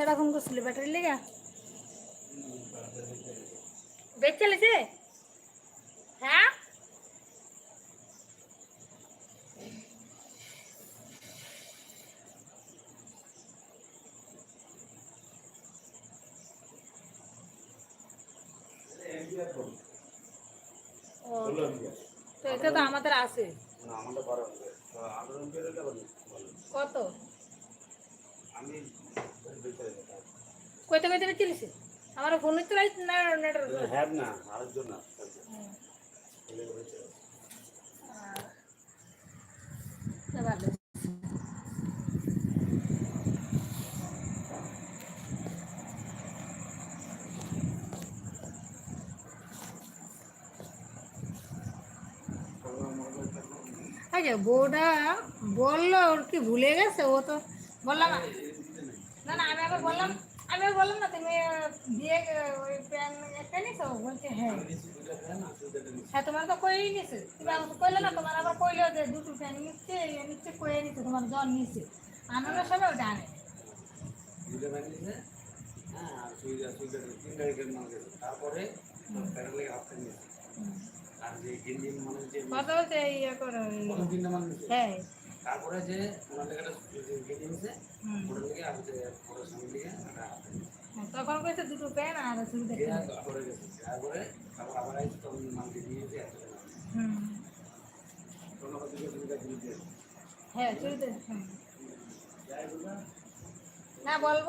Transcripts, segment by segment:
কেডা ফোন করছিল? ব্যাটারি লেগা? বেচ চলেছে হ্যাঁ ও, তো এটা তো আমাদের আছে না আমাদের বারো আম্পিয়ার আঠারো আম্পিয়ার হলে বলি বলো। কত আমি বেঁচে যাব কইতে কইতে চলেছে আমার ফোন তো না নেটের হ্যাঁ না আরেকজন না ছেলে বেঁচে যাবে। ভালো আচ্ছা বউটা বলল ওর কি ভুলে গেছে ও তো বললাম না না আমি আবার বললাম আমি আবার বললাম না তুমি দিয়ে ওই প্যান একটা নিছো? বলছে হ্যাঁ। হ্যাঁ তোমার তো কই নিছে। তুমি আমাকে কইলে না তোমার আবার কইলো যে দুটো প্যান নিচ্ছে নিচ্ছে কয়ে তোমার জ্বর ওটা আনে তারপরে যে মানে ইয়ে হ্যাঁ। ওনার লেগে একটা গেঞ্জি ওটার লেগে লেগে হ্যাঁ, তখন কইছে দুটো প্যান আর সুবিধা দেয়া করে গেছে তারপরে আবার আইসি তখন মাল দিয়েছে হুম। হ্যাঁ হুম। না বলব?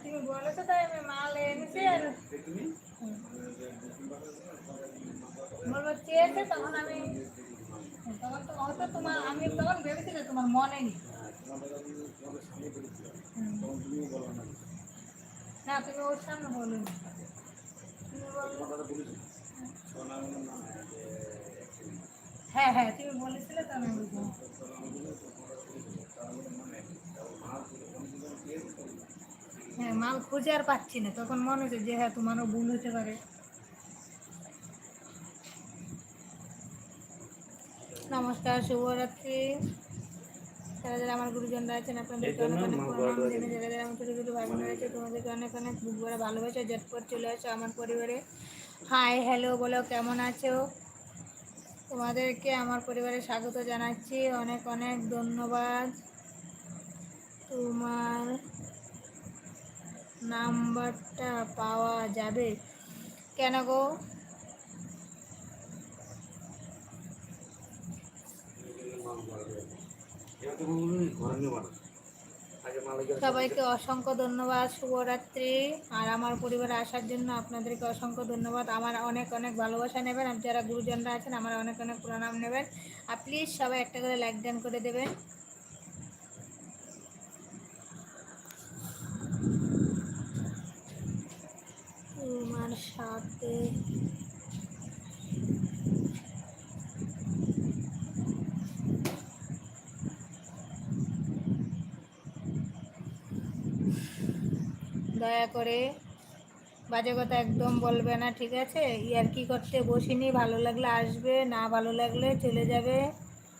তুমি বলেছ তাই আমি মাল এনেছি আর বলব চেয়েছে তখন আমি তখন তো হয়তো তোমার আমি তখন ভেবেছি যে তোমার মনে নেই তোমাদের তোমাদের সামনে করেছিলাম হুম। তখন তুমি বলো না না তুমি ওর সামনে বলো। তুমি বলল তোমার কথা বলেছি সোনা আমার নাম যে accident। হ্যাঁ হ্যাঁ তুমি বলেছিলে তো আমি হ্যাঁ মাল খুঁজে আর পাচ্ছি না। তখন মনে হচ্ছে যে হ্যাঁ তোমারও ভুল হতে পারে। নমস্কার, শুভরাত্রি। যারা যারা আমার গুরুজনরা আছেন আপনাদেরকে অনেক অনেক প্রণাম জেনে যারা যারা আমার ছোটো ছোটো ভাই বোনেরা আছে তোমাদেরকে অনেক অনেক বুক ভরা ভালোবাসা জটপট চলে আসো আমার পরিবারে। হাই হ্যালো বলো কেমন আছো? তোমাদেরকে আমার পরিবারে স্বাগত জানাচ্ছি অনেক অনেক ধন্যবাদ। তোমার নাম্বারটা পাওয়া যাবে। কেন গো মাল ঘরে দেবে। এবার তুমি বলবে, ঘরে নেব না। আগে মাল এগিয়ে সবাইকে অসংখ্য ধন্যবাদ, শুভরাত্রি। আর আমার পরিবারে আসার জন্য আপনাদেরকে অসংখ্য ধন্যবাদ। আমার অনেক অনেক ভালোবাসা নেবেন। আর যারা গুরুজনরা আছেন, আমার অনেক অনেক প্রণাম নেবেন। আর প্লিজ সবাই একটা করে লাইক ডান করে দেবেন। সাথে দয়া করে বাজে কথা একদম বলবে না, ঠিক আছে? ইয়ার কি করতে বসিনি, ভালো লাগলে আসবে, না ভালো লাগলে চলে যাবে,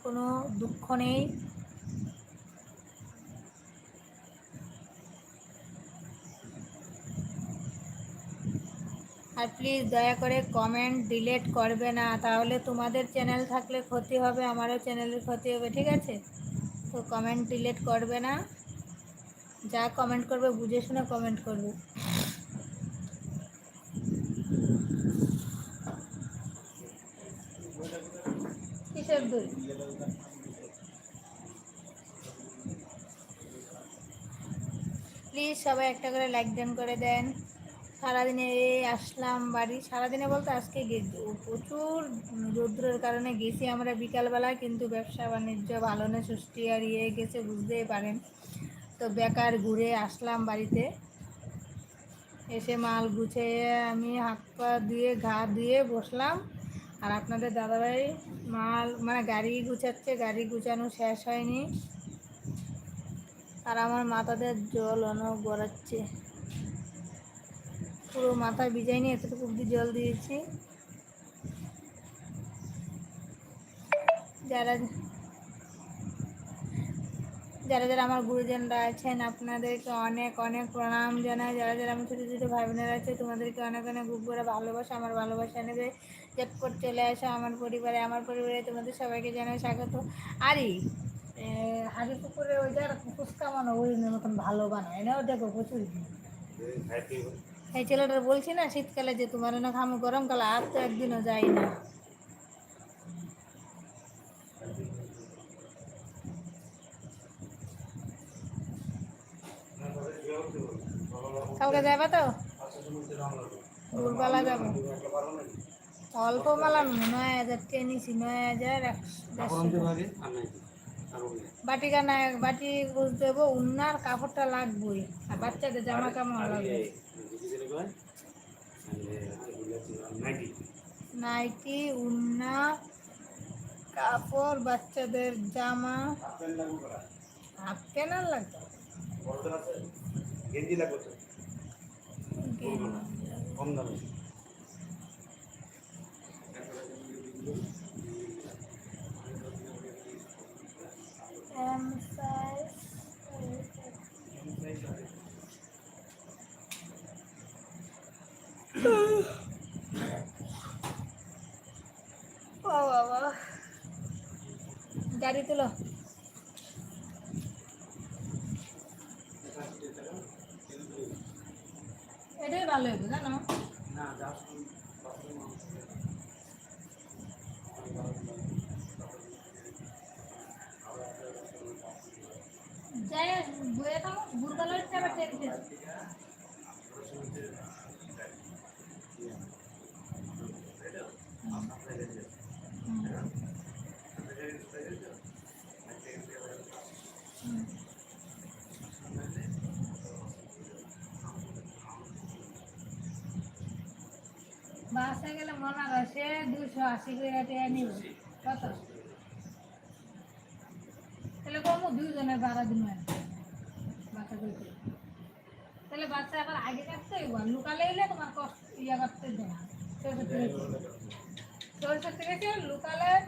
কোনো দুঃখ নেই। আর প্লিজ দয়া করে কমেন্ট ডিলেট করবে না, তাহলে তোমাদের চ্যানেল থাকলে ক্ষতি হবে, আমারও চ্যানেলের ক্ষতি হবে, ঠিক আছে? তো কমেন্ট ডিলেট করবে না। যা কমেন্ট করবে, বুঝে শুনে কমেন্ট করবে। প্লিজ সবাই একটা করে লাইক ডান করে দেন। সারাদিনে আসলাম বাড়ি। সারাদিনে বলতে আজকে প্রচুর রৌদ্রের কারণে গেছি আমরা বিকালবেলা, কিন্তু ব্যবসা বাণিজ্য ভালো না সুষ্টি আর ইয়ে গেছে, বুঝতেই পারেন। তো বেকার ঘুরে আসলাম বাড়িতে। এসে মাল গুছিয়ে আমি হাত পা দিয়ে ঘা দিয়ে বসলাম। আর আপনাদের দাদাভাই মাল মানে গাড়ি গুছাচ্ছে, গাড়ি গুছানো শেষ হয়নি। আর আমার মাথাতে জল অনেক গড়াচ্ছে। পুরো মাথা ভিজাইনি, এতটুকু অব্দি জল দিয়েছি। যারা যারা যারা আমার গুরুজনরা আছেন আপনাদেরকে অনেক অনেক প্রণাম জানাই। যারা যারা আমার ছোটো ছোটো ভাই বোনেরা আছে তোমাদেরকে অনেক অনেক করে ভালোবাসা আমার ভালোবাসা নেবে। চটপট চলে আসো আমার পরিবারে আমার পরিবারে তোমাদের সবাইকে জানাই স্বাগত। আরই হাড়ি পুকুরে ওইটার ফুচকা মানে ওই মতন ভালো বানায় না দেখো প্রচুর ভিড়। এই ছেলেটা বলছি না শীতকালে যে তোমার না খামো গরমকালে আর তো একদিনও যাই না। কালকে যাবে তো? দুপুরবেলা যাব। অল্প মালাম নয় হাজার টেনিছি নয় হাজার একশো বাটি কানা বাটি দেবো, উন্নার কাপড়টা লাগবেই, আর বাচ্চাদের জামা কামড় লাগবে। নাইটি, উন্না, কাপড়, বাচ্চাদের জামা। হাফ প্যান্ট আর লাগবে? গেঞ্জি লাগবে কম দামে গাড়ি তুলো এটাই ভালো হতো জানো? যাই বুয়ে থাকো ভুলভালের আবার টেক দিস বাসে গেলে মনে হয় সে দুশো আশি করে নিব। কত? তাহলে কম দুজনের ভাড়া দিন বাচ্চা তাহলে বাচ্চা আবার আগে কাটতে লুকালে এলে তোমার কষ্ট, ইয়া করতে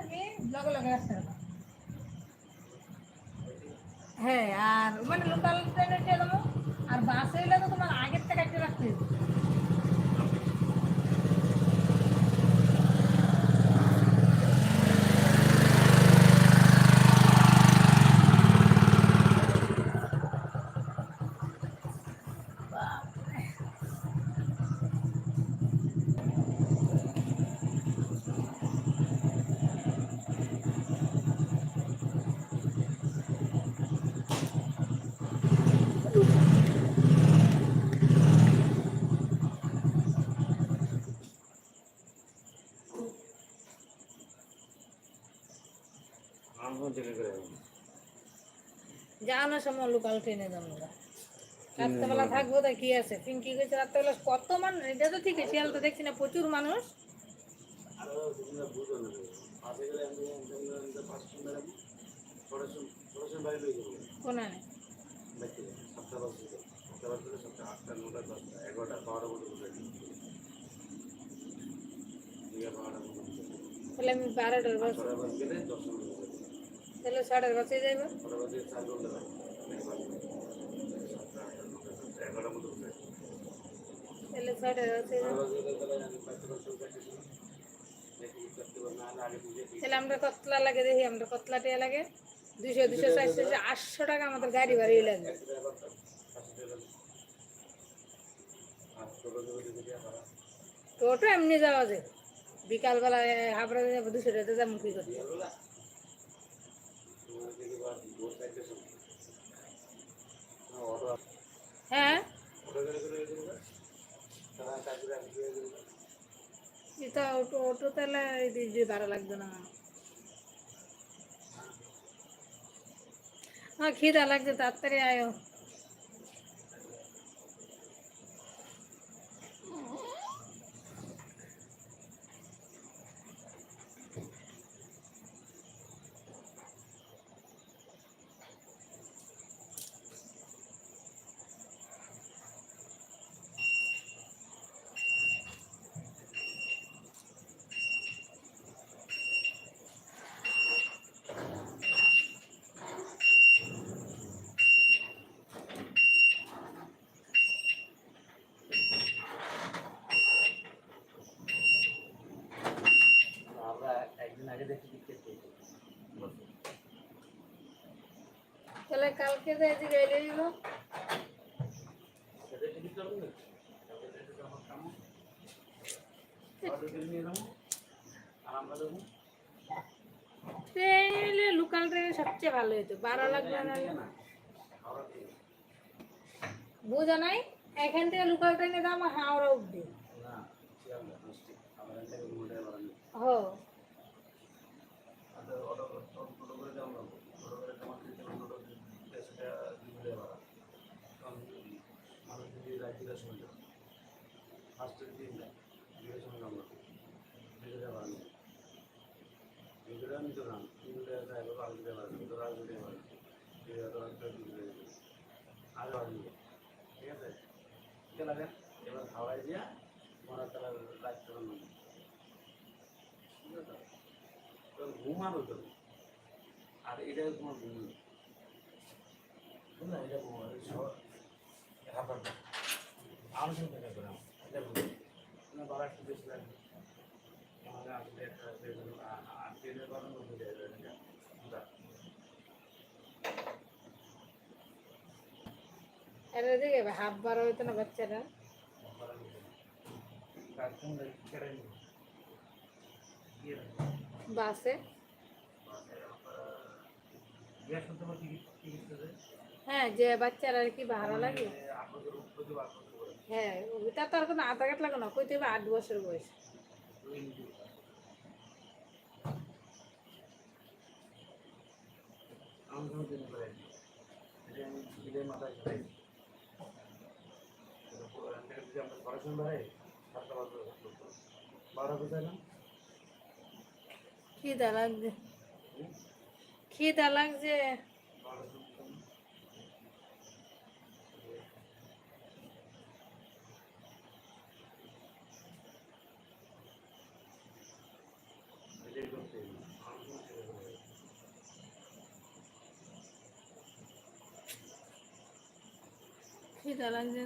তুমি লগে হ্যাঁ আর মানে লোকাল ট্রেনে চলে আর বাসে এলে তো তোমার আগের থেকে রাখতে হবে যাওয়ানোর সময় লোকাল ট্রেনে যাব রাত্রেবেলা থাকব তা কি আছে? পিঙ্কি গেছে রাত্রেবেলা কত মানুষ এটা তো ঠিক আছে তো দেখছি না প্রচুর মানুষ। তাহলে আমি বারোটার বাস তাহলে বাসে যাইব। তাহলে আমরা কতলা লাগে দেখি, আমরা লাগে? দুশো আটশো টাকা আমাদের গাড়ি লাগে টোটো এমনি যাওয়া যায়। বিকালবেলা হাবড়া দুশো টাকা যাব, কি করতে হ্যাঁ এটা অটো অটো তাহলে এই যে ভাড়া লাগবে না হ্যাঁ খিদা লাগছে তাড়াতাড়ি আয়ো তাহলে কালকে যাই যে গাইলে দিব। তাহলে লোকাল ট্রেনে সবচেয়ে ভালো হতো বারো হাওড়া বোঝা নাই? এখান থেকে লোকাল ট্রেনে দাম হাওড়া অব্দি না শিয়ালদা মিষ্টি আমার এখান থেকে ঘুরে বাড়ানো হ ಅದು অটো অটো করে যাও না অটো করে তোমার দিতে অটো সেটা ঘুরে বাড়া কারণ মানুষ যদি রাত্রি দশ সময় যাও ফার্স্টের দিন যায় দুটো সময় যাও না দুটো যাওয়া বাড়ানো দুটো আমি তো নাম তিনটে যায় বাবা আগে দিয়ে বাড়ানো তো আগে দিয়ে বাড়ানো দুটো যাওয়া তো দুটো যাবে আগে বাড়ানো ঠিক আছে লাগে এবার হাওড়ায় দিয়া মনে তারা রাত্রে ঠিক আছে ঘুমাবে তো আর এটা তোমার ঘুম। বুঝলে এটা ঘুম এই সব হাঁপার আলোচনা করে করে না। বাবা একটু বেশি লাগবে। আমাদের আসলে হাফ বারো হইতো না বাচ্চারা। বাসে? হ্যাঁ যে বাচ্চারা আর কি ভাড়া লাগে। হ্যাঁ ওটা তো আর কোনো আধার কার্ড লাগে না, কইতে হবে আট বছর বয়স। দুই ইঞ্চি আমি কোনো দিন করে এটা আমি ঈদের মাথায় চলে যদি আমরা পড়াশোনা বাড়াই সাতটা বাজে বারো কোথায় না খিদা লাগছে খিদা লাগছে বারো এটাই করতে হবে। আমি কোনো ছেলে বলে না। থেকে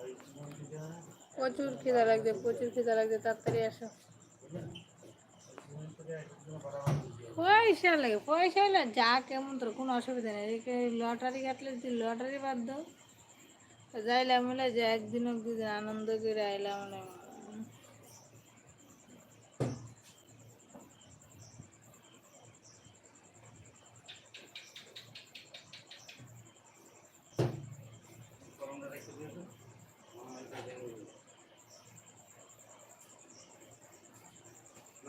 ওই প্রচুর খিদা লাগছে, প্রচুর খিদা লাগছে, তাড়াতাড়ি আসো। পয়সা লাগে, পয়সা হলে যা কেমন তোর, কোনো অসুবিধা নেই। লটারি কাটলে যদি লটারি বাদ দাও। যাইলাম যে একদিন দুদিন আনন্দ করে আইলাম মানে গরমটা রেখে দিয়েছ মনে হয় এটা দেখে নিবে। নাম নাম কাটা আমাদের রুমে দেখেছ না এই দিন রুমলা তুমি দিবে আমাদের আমি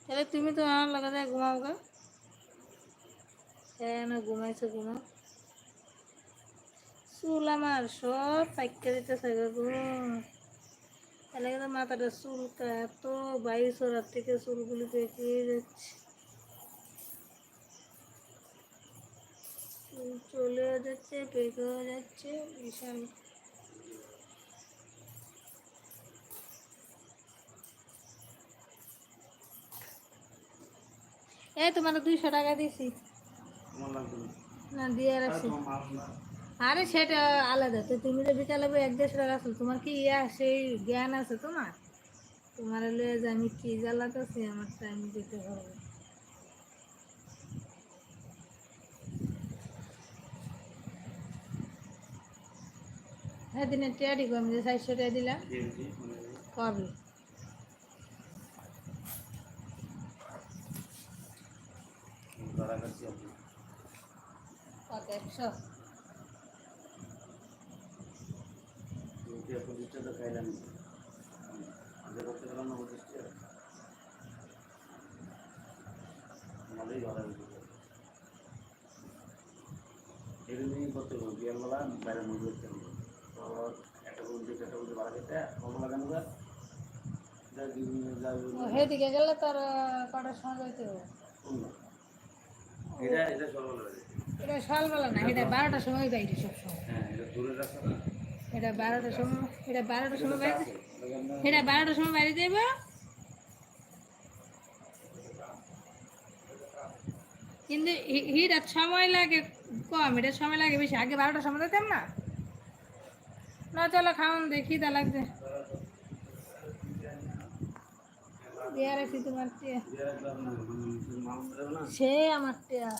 তাহলে তুমি তো আমার লাগে যায় ঘুমাও গা। হ্যাঁ না ঘুমাইছো ঘুমাও চুল আমার সব পাইকা দিতেছে গো তাহলে কিন্তু মাথাটা চুলকা এত বাইশ সরার থেকে চুলগুলি পেকে যাচ্ছে। চুল চলেও যাচ্ছে পেকেও যাচ্ছে বিশাল এই তোমার দুইশো টাকা দিছি। না। দিয়ে রাখছি। আরে সেটা আলাদা তো তুমি তো বিকালে এক দেড়শো টাকা আসলো তোমার কি ইয়া সেই জ্ঞান আছে তোমার? তোমার হলে যে আমি কি জ্বালাতেছি আমার টাইম দিতে পারব হ্যাঁ দিনে টিয়ারি কম যে চারশো টাকা দিলাম। কবে? ধরা গেছি কত দিচ্ছে তো খাইলাম আমাদের করতে গেলাম না বলছিস আমাদেরই গেছে এরকমই করতে হবে বিয়ালবেলা বাইরে মুভি দেখতে হবে তো একটা বলছি একটা বলছি ভাড়া খেতে কম লাগানো যায় যা যা সেদিকে গেলে তোর কটার সময় যাইতে হবে? এটা এটা এটা সকালবেলা না এটা বারোটার সময় বাইরে সবসময়। হ্যাঁ এটা দূরের রাস্তা না? এটা বারোটার সময় এটা বারোটার সময় বাইরে আছে লাগান না এটা বারোটার সময় বাইরে যাইব? কিন্তু হি- হিটার সময় লাগে কম এটার সময় লাগে বেশি। আগে বারোটার সময় দিতাম না। না চলো খাওয়ান দেখি তা লাগছে। দিয়ে রাখছি তোমার টিয়া। সে আমার টিয়া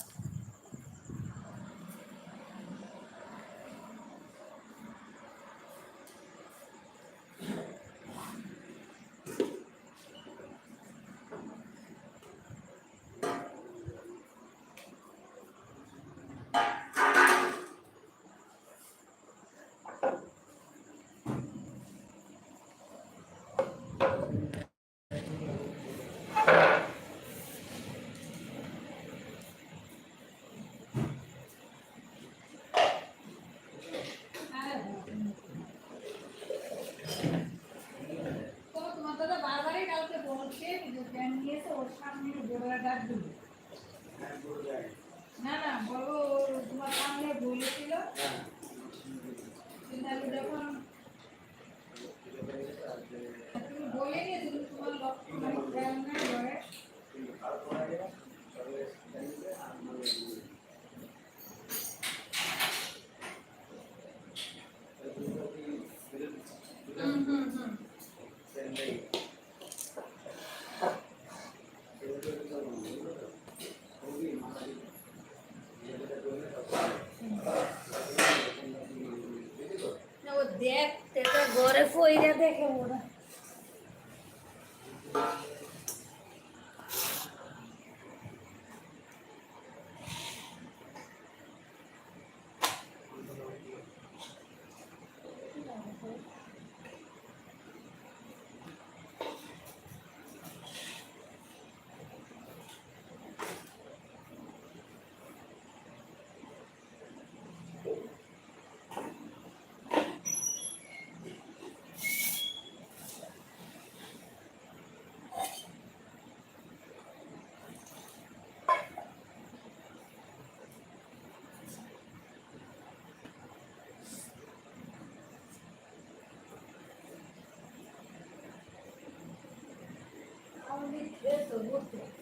তো তোমার দাদা বারবারই কালকে বলছে যে প্যান নিয়েছে ওর সামনে বড়রা ডাক না না বড় তোমার সামনে বলেছিল কিন্তু তুমি বলে গেছিল তোমার লক্ষ্য মানে খেয়াল নাই ঘরে হুম হুম হুম না, ও দেখ এটা ঘরে ফইরা দেখে ওরা আমি খেতে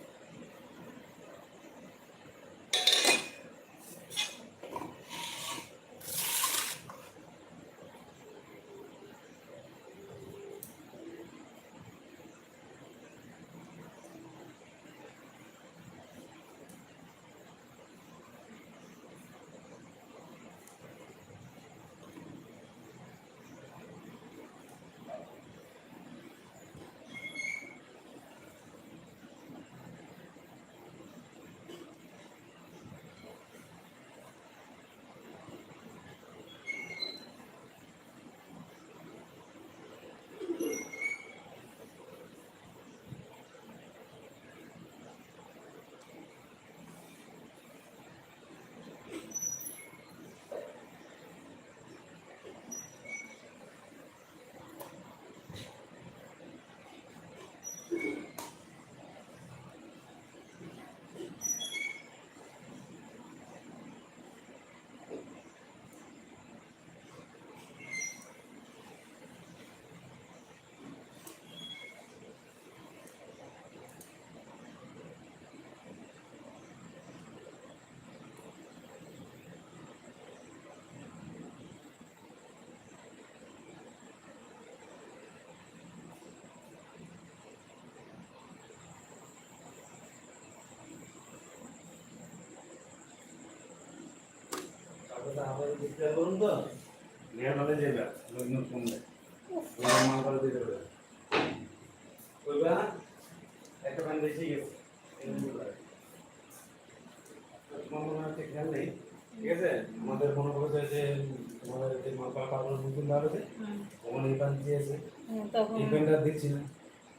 একটা পান বেশি গেছে তোমার মনে হচ্ছে খেয়াল নেই? ঠিক আছে? আমাদের মনে করছে যে তোমাদের যে মা বাবা পাগল নতুন বার আছে এই পান দিয়েছে। তখন। এই প্যান্টটা দেখছি না।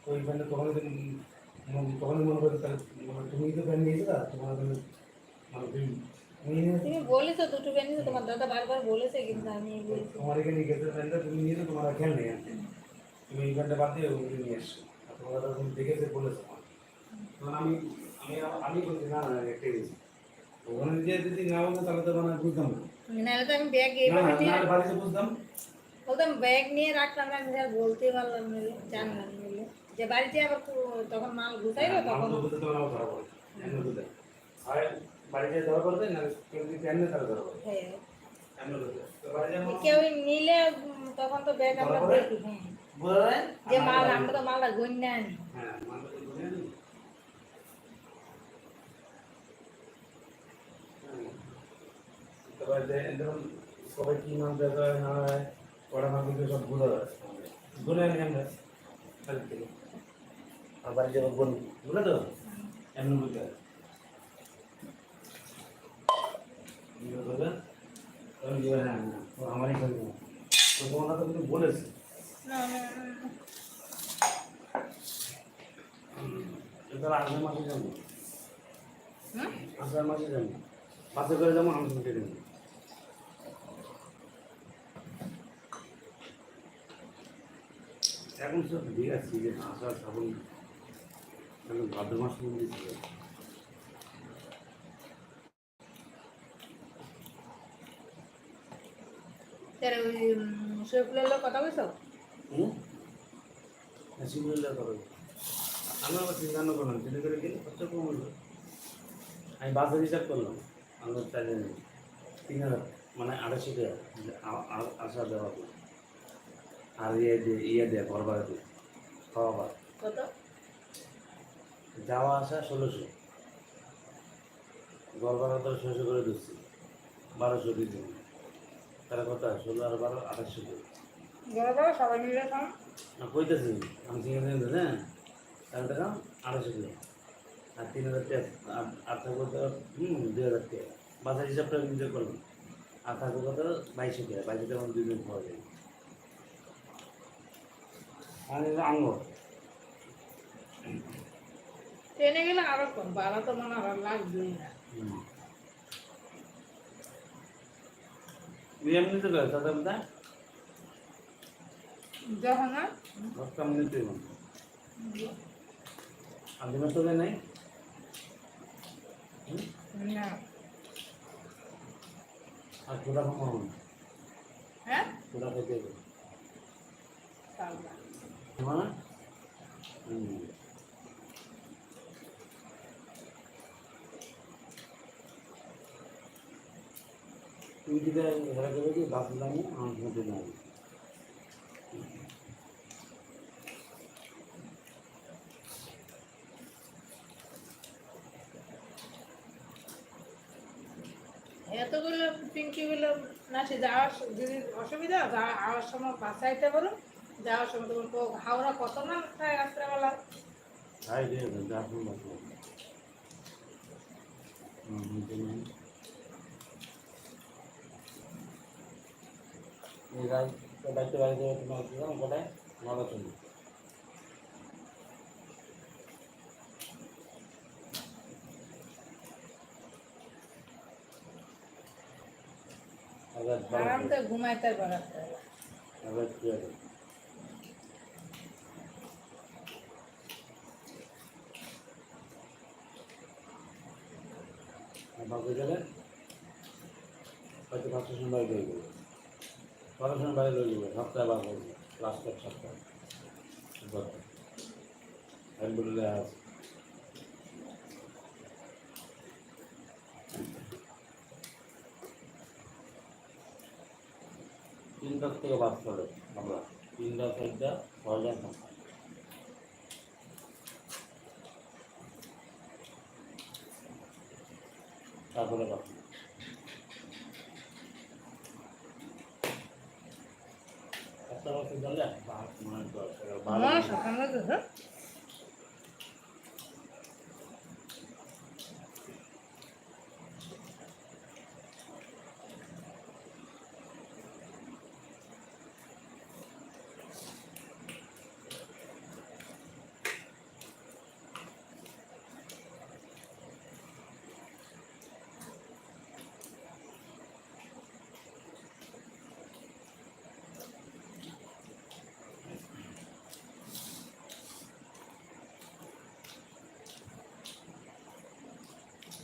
ওই প্যান্টটা তখন তখনই মনে করছে মানে তুমি তো প্যান্ট নিয়েছো না তোমার মানে তুমি তুমি নিয়ে- তুমি বলেছ দুটো বেনি তোমার দাদা বারবার বলেছে কিন্তু আমি বলেছি। তোমার এখানে গেছে প্যান্টটা তুমি নিয়ে তো তোমার আর খেয়াল নেই আর। তুমি এই প্যান্টটা বাদ দিয়ে ওগুলো নিয়ে এসছো আর তোমার দাদা তুমি দেখেছে বলেছে আমার তখন আমি আমি আমি বলছি না না একটাই গেছি ওখানে যে যদি না বলতো তাহলে তো মানে বুঝতাম না। নাহলে তো আমি ব্যাগ না এইভাবে না নিয়ে না বাড়িতে বুঝতাম বলতাম ব্যাগ নিয়ে রাখলাম না আমি আর বলতে পারলাম না রে, জানলাম না বলে। যে বাড়িতে আবার তো- তখন মাল গুছাইলো আমি তখন? তো বুঝতে তোমার ধরা পড়ে এমন বুঝতে আর বাড়িতে ধরা করবে না? কেউ যদি এমনি ধরা করবে হ্যাঁ। এমনি করবে তো বাড়ি যেমন কেউ নিলে তখন তো ব্যাগ আমরা দেখি হ্যাঁ। যে আমার মাল আমরা তো মালটা গন্যা আনি। হ্যাঁ। তারপরে এরকম কবে কি মাল দেওয়া হয় না হয় ওরা মাল কিন্তু সব বোঝা যায় গুনে আনি আমরা যাব গুন বুঝলে তো এমনি বুঝতে হয় ইয়ে করবে, তখন কি বলে, ও আমারই করবে তো তোমার তো কিন্তু বলেছে। না না না, না। এবার মাসে যাব। মাসে যাব। বাসে করে যাব আমি দেবো এখন সব ঠিক আছে যে আষাঢ় শ্রাবণ ভাদ্র মাস মধ্যে তার ওই উম, শরীফুলের লোক কথা বলছো হুম? করো আমি আবার চিন্তা না করলাম চিন্তা করে গেলে খরচা কম হলো? আমি বাসে করলাম আমার নেই তিন হাজার মানে আড়াইশো আ- আসা দেওয়া। আর ইয়ে দিয়ে ইয়ে দেয় ঘর ভাড়া দিয়ে খাওয়া ভাড়া কত? যাওয়া আসা ষোলোশো। ঘর ভাড়া তো ষোলোশো করে দিচ্ছি বারোশো দিচ্ছি তারা কত ষোলো আর বারো আঠাশশো করে বড় বড় সবাই মিলে না কইতেছি আমি চিকেন দিন হ্যাঁ? তাহলে টাকা আড়াইশো টাকা আর তিন হাজার টাকা আর থাকবে তো হুম দুই হাজার টাকা। বাজার হিসাবটা নিজে করলাম। আর থাকবে কত? বাইশশো টাকা। বাইশশো টাকা দুই দিন পাওয়া যায় আর এটা আঙ্গুর। ট্রেনে গেলে আরও কম। ভাড়া তো মনে হয় লাগবেই না। হুম এমনিতে করে দাদা দাদা যখন না দশটা মিনিট আদিমা তো নাই? না আর চোরা কমানো হ্যাঁ হবে পারবা। মানে হুম এতগুলো পিঙ্কিগুলো না সে যাওয়ার যদি অসুবিধা যা আওয়ার সময় বাসাইতে পারো যাওয়ার সময় তোমার হাওড়া কত না রাত্রেবেলা হুম। এই রাত বাড়িতে বাড়িতে তোমার ঘুমাইতে পারো রাত্রেবেলা। আবার কি হবে গেলে হয়তো পাঁচটার সময় হয়ে গেলো সময় বাইরে হয়ে যাবে সপ্তাহে বার করবে ক্লাস সপ্তাহে। বলে। আছে তিনটার থেকে বাদ করে আমরা। তারপরে বাদ একটা মানে দশ এগারো বারো আমার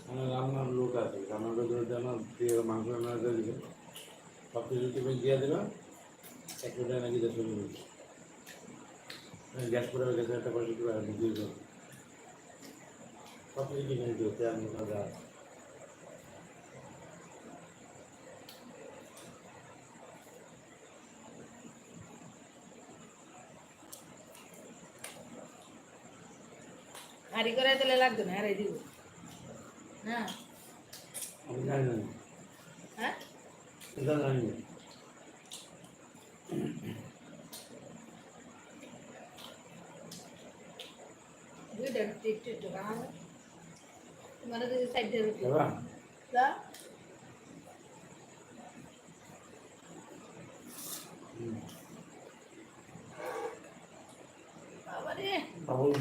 মানে রান্নার লোক আছে, রান্নার লোক আমার দিয়ে মাংস রান্না দিবে। সব কিছু তুমি দিয়ে দেবে? এক লিটার নাকি দেড়শো মিনিট গ্যাস করে গেছে একটা পয়সা করে দিয়ে দেবে। সব কিছু কিনে দিও তেল মশলা হারি করে দিলে লাগতো না হারাই দিব। না আমি জানি না হ্যাঁ এটা জানি না দুইটা একটু একটু একটু খাওয়া মানে যদি সাইডে রুটি এবার তা বাবারে কাপড়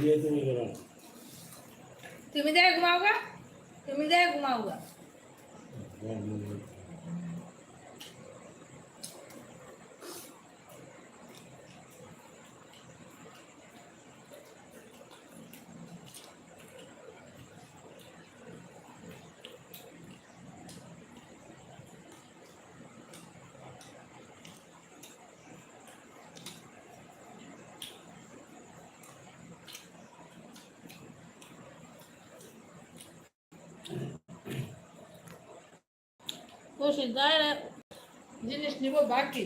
দিয়ে তুমি গেলাম তুমি যাই ঘুমাও গা তুমি যাই ঘুমাও গা বসে যাই জিনিস নিব বাকি